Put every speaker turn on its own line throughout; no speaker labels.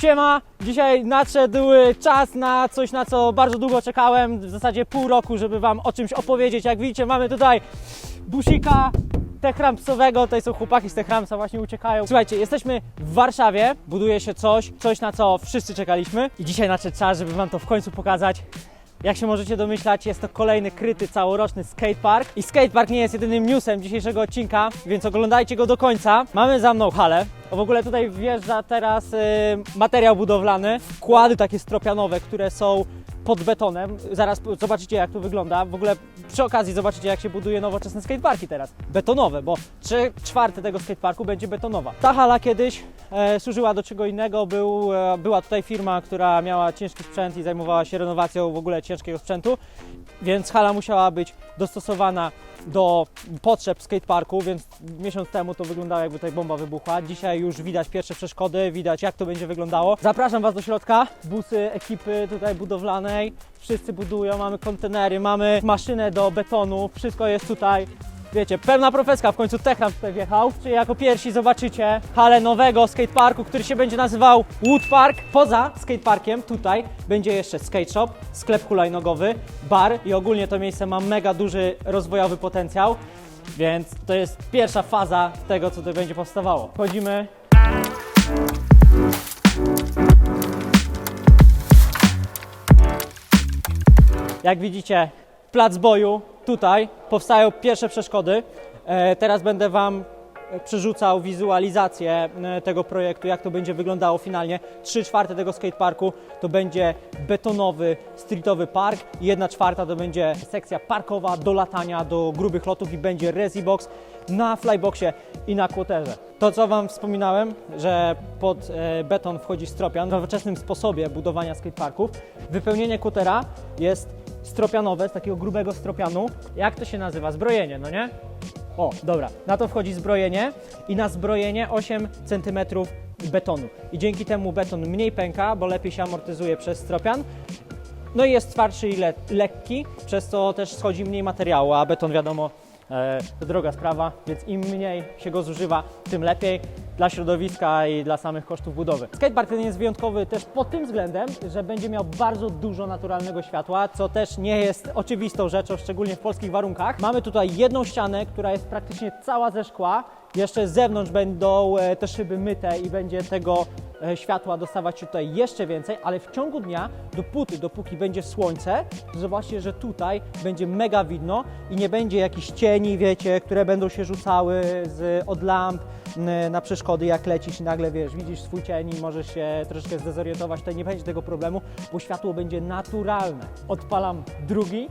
Siema! Dzisiaj nadszedł y, czas na coś, na co bardzo długo czekałem, w zasadzie pół roku, żeby Wam o czymś opowiedzieć. Jak widzicie, mamy tutaj busika techrampsowego, tutaj są chłopaki z techrampsa, właśnie uciekają. Słuchajcie, jesteśmy w Warszawie, buduje się coś, coś na co wszyscy czekaliśmy i dzisiaj nadszedł czas, żeby Wam to w końcu pokazać. Jak się możecie domyślać, jest to kolejny kryty całoroczny skatepark. I skatepark nie jest jedynym newsem dzisiejszego odcinka, więc oglądajcie go do końca. Mamy za mną halę. W ogóle tutaj wjeżdża teraz y, materiał budowlany, wkłady takie stropianowe, które są pod betonem. Zaraz zobaczycie jak to wygląda. W ogóle przy okazji zobaczycie jak się buduje nowoczesne skateparki teraz. Betonowe, bo 3 czwarte tego skateparku będzie betonowa. Ta hala kiedyś e, służyła do czego innego. Był, e, była tutaj firma, która miała ciężki sprzęt i zajmowała się renowacją w ogóle ciężkiego sprzętu, więc hala musiała być dostosowana do potrzeb skateparku, więc miesiąc temu to wyglądało jakby tutaj bomba wybuchła. Dzisiaj już widać pierwsze przeszkody, widać jak to będzie wyglądało. Zapraszam Was do środka. Busy ekipy tutaj wszyscy budują, mamy kontenery, mamy maszynę do betonu, wszystko jest tutaj. Wiecie, pełna profeska, w końcu Techram tutaj wjechał. Czyli jako pierwsi zobaczycie halę nowego skateparku, który się będzie nazywał Wood Park. Poza skateparkiem tutaj będzie jeszcze skate shop, sklep hulajnogowy, bar i ogólnie to miejsce ma mega duży rozwojowy potencjał. Więc to jest pierwsza faza tego, co tutaj będzie powstawało. Wchodzimy. Jak widzicie, plac boju, tutaj powstają pierwsze przeszkody. E, teraz będę Wam przerzucał wizualizację e, tego projektu, jak to będzie wyglądało finalnie. 3 czwarte tego skateparku to będzie betonowy, streetowy park, i 1 czwarta to będzie sekcja parkowa do latania, do grubych lotów i będzie Resibox na flyboxie i na kłoterze. To, co Wam wspominałem, że pod e, beton wchodzi stropian w nowoczesnym sposobie budowania skateparków. Wypełnienie kłotera jest stropianowe, z takiego grubego stropianu. Jak to się nazywa? Zbrojenie, no nie? O, dobra. Na to wchodzi zbrojenie i na zbrojenie 8 cm betonu. I dzięki temu beton mniej pęka, bo lepiej się amortyzuje przez stropian. No i jest twardszy i le lekki, przez co też schodzi mniej materiału, a beton wiadomo e, to droga sprawa, więc im mniej się go zużywa, tym lepiej dla środowiska i dla samych kosztów budowy. Skatepark ten jest wyjątkowy też pod tym względem, że będzie miał bardzo dużo naturalnego światła, co też nie jest oczywistą rzeczą, szczególnie w polskich warunkach. Mamy tutaj jedną ścianę, która jest praktycznie cała ze szkła. Jeszcze z zewnątrz będą e, te szyby myte i będzie tego światła dostawać tutaj jeszcze więcej, ale w ciągu dnia, dopóty, dopóki będzie słońce, zobaczcie, że tutaj będzie mega widno i nie będzie jakichś cieni, wiecie, które będą się rzucały z, od lamp na przeszkody, jak lecisz i nagle, wiesz, widzisz swój cień i możesz się troszkę zdezorientować, tutaj nie będzie tego problemu, bo światło będzie naturalne. Odpalam drugi,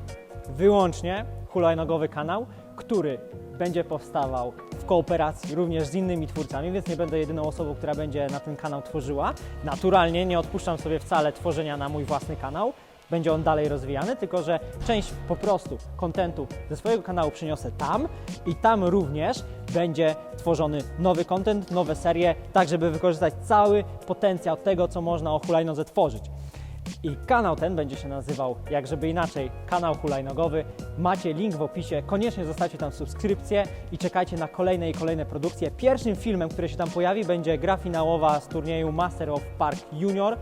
wyłącznie hulajnogowy kanał, który będzie powstawał kooperacji również z innymi twórcami, więc nie będę jedyną osobą, która będzie na ten kanał tworzyła. Naturalnie nie odpuszczam sobie wcale tworzenia na mój własny kanał. Będzie on dalej rozwijany, tylko że część po prostu kontentu ze swojego kanału przyniosę tam i tam również będzie tworzony nowy content, nowe serie, tak żeby wykorzystać cały potencjał tego, co można o hulajnodze tworzyć. I kanał ten będzie się nazywał, jak żeby inaczej, kanał hulajnogowy. Macie link w opisie, koniecznie zostawcie tam subskrypcję i czekajcie na kolejne i kolejne produkcje. Pierwszym filmem, który się tam pojawi, będzie gra finałowa z turnieju Master of Park Junior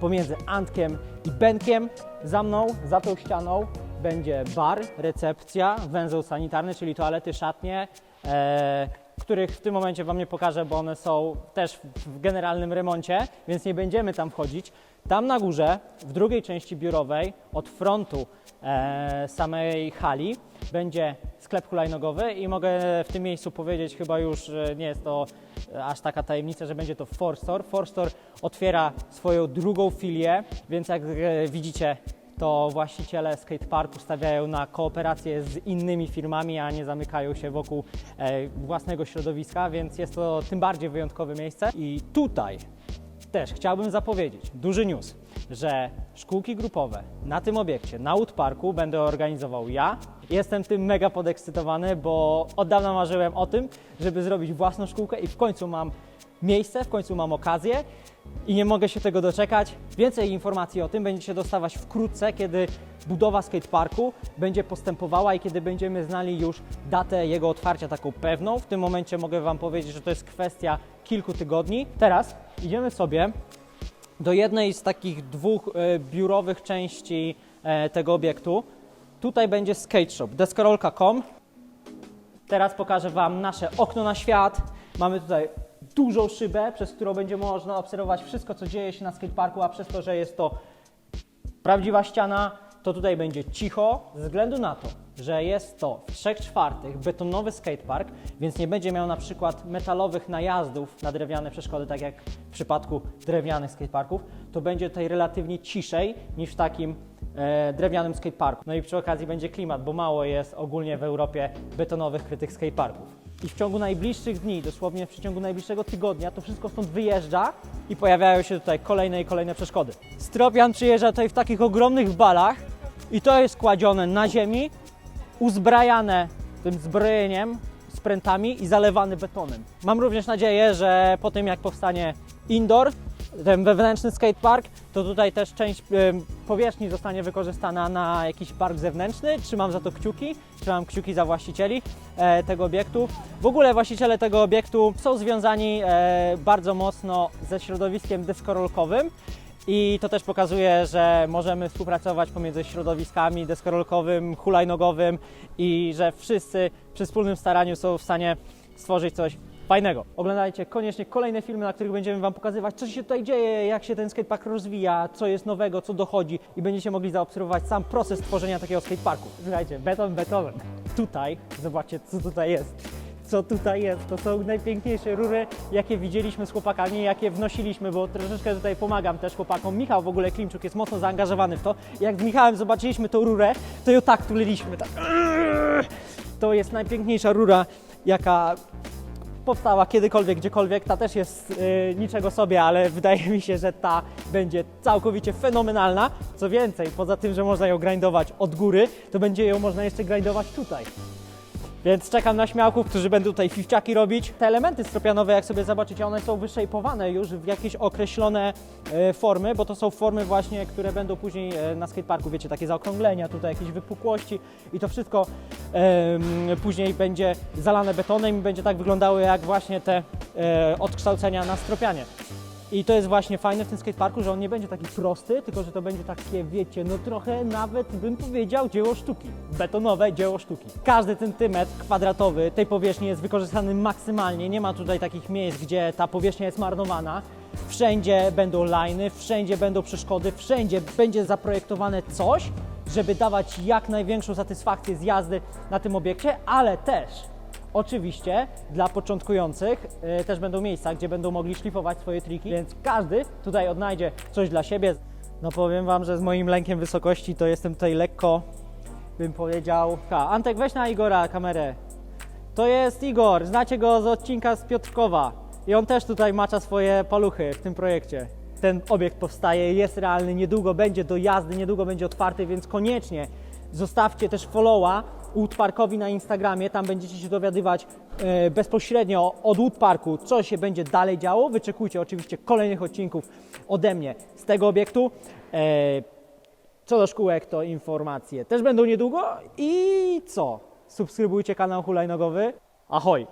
pomiędzy Antkiem i Benkiem. Za mną, za tą ścianą będzie bar, recepcja, węzeł sanitarny, czyli toalety, szatnie, e, których w tym momencie Wam nie pokażę, bo one są też w- generalnym remoncie, więc nie będziemy tam wchodzić. Tam na górze, w drugiej części biurowej, od frontu e, samej hali, będzie sklep hulajnogowy i mogę w tym miejscu powiedzieć chyba już, nie jest to e, aż taka tajemnica, że będzie to Forstore. Forstore otwiera swoją drugą filię, więc jak e, widzicie, to właściciele skateparku stawiają na kooperację z innymi firmami, a nie zamykają się wokół e, własnego środowiska, więc jest to tym bardziej wyjątkowe miejsce. I tutaj też chciałbym zapowiedzieć, duży news, że szkółki grupowe na tym obiekcie, na Wood Parku będę organizował ja. Jestem tym mega podekscytowany, bo od dawna marzyłem o tym, żeby zrobić własną szkółkę i w końcu mam miejsce, w końcu mam okazję i nie mogę się tego doczekać. Więcej informacji o tym będziecie dostawać wkrótce, kiedy budowa skateparku będzie postępowała i kiedy będziemy znali już datę jego otwarcia taką pewną. W tym momencie mogę Wam powiedzieć, że to jest kwestia kilku tygodni. Teraz idziemy sobie do jednej z takich dwóch e, biurowych części e, tego obiektu. Tutaj będzie skate shop, deskorolka.com. Teraz pokażę Wam nasze okno na świat. Mamy tutaj dużą szybę, przez którą będzie można obserwować wszystko, co dzieje się na skateparku, a przez to, że jest to prawdziwa ściana, to tutaj będzie cicho, ze względu na to, że jest to w 3 czwartych betonowy skatepark, więc nie będzie miał na przykład metalowych najazdów na drewniane przeszkody, tak jak w przypadku drewnianych skateparków, to będzie tutaj relatywnie ciszej niż w takim e, drewnianym skateparku. No i przy okazji będzie klimat, bo mało jest ogólnie w Europie betonowych krytych skateparków. I w ciągu najbliższych dni, dosłownie w przeciągu najbliższego tygodnia, to wszystko stąd wyjeżdża i pojawiają się tutaj kolejne i kolejne przeszkody. Stropian przyjeżdża tutaj w takich ogromnych balach i to jest kładzione na ziemi, uzbrajane tym zbrojeniem, sprętami i zalewane betonem. Mam również nadzieję, że po tym jak powstanie indoor, ten wewnętrzny skatepark, to tutaj też część powierzchni zostanie wykorzystana na jakiś park zewnętrzny. Trzymam za to kciuki, trzymam kciuki za właścicieli e, tego obiektu. W ogóle właściciele tego obiektu są związani e, bardzo mocno ze środowiskiem deskorolkowym. I to też pokazuje, że możemy współpracować pomiędzy środowiskami deskorolkowym, hulajnogowym i że wszyscy przy wspólnym staraniu są w stanie stworzyć coś fajnego. Oglądajcie koniecznie kolejne filmy, na których będziemy Wam pokazywać, co się tutaj dzieje, jak się ten skatepark rozwija, co jest nowego, co dochodzi i będziecie mogli zaobserwować sam proces tworzenia takiego skateparku. Słuchajcie, beton betonem. Tutaj, zobaczcie, co tutaj jest co tutaj jest. To są najpiękniejsze rury, jakie widzieliśmy z chłopakami, jakie wnosiliśmy, bo troszeczkę tutaj pomagam też chłopakom. Michał w ogóle Klimczuk jest mocno zaangażowany w to. Jak z Michałem zobaczyliśmy tą rurę, to ją tak tuliliśmy. Tak. To jest najpiękniejsza rura, jaka powstała kiedykolwiek, gdziekolwiek. Ta też jest y, niczego sobie, ale wydaje mi się, że ta będzie całkowicie fenomenalna. Co więcej, poza tym, że można ją grindować od góry, to będzie ją można jeszcze grindować tutaj. Więc czekam na śmiałków, którzy będą tutaj fifciaki robić. Te elementy stropianowe, jak sobie zobaczycie, one są wyszejpowane już w jakieś określone e, formy, bo to są formy właśnie, które będą później e, na skateparku, wiecie, takie zaokrąglenia, tutaj jakieś wypukłości i to wszystko później będzie zalane betonem i będzie tak wyglądało jak właśnie te e, odkształcenia na stropianie. I to jest właśnie fajne w tym skateparku, że on nie będzie taki prosty, tylko że to będzie takie, wiecie, no trochę nawet bym powiedział dzieło sztuki. Betonowe dzieło sztuki. Każdy centymetr kwadratowy tej powierzchni jest wykorzystany maksymalnie. Nie ma tutaj takich miejsc, gdzie ta powierzchnia jest marnowana. Wszędzie będą liny, wszędzie będą przeszkody, wszędzie będzie zaprojektowane coś, żeby dawać jak największą satysfakcję z jazdy na tym obiekcie, ale też Oczywiście dla początkujących y, też będą miejsca, gdzie będą mogli szlifować swoje triki, więc każdy tutaj odnajdzie coś dla siebie. No powiem Wam, że z moim lękiem wysokości to jestem tutaj lekko, bym powiedział... Ha, Antek, weź na Igora kamerę. To jest Igor, znacie go z odcinka z Piotrkowa. I on też tutaj macza swoje paluchy w tym projekcie. Ten obiekt powstaje, jest realny, niedługo będzie do jazdy, niedługo będzie otwarty, więc koniecznie zostawcie też followa Woodparkowi na Instagramie, tam będziecie się dowiadywać e, bezpośrednio od Woodparku, co się będzie dalej działo. Wyczekujcie oczywiście kolejnych odcinków ode mnie z tego obiektu. E, co do szkółek, to informacje też będą niedługo i co? Subskrybujcie kanał hulajnogowy. Ahoj!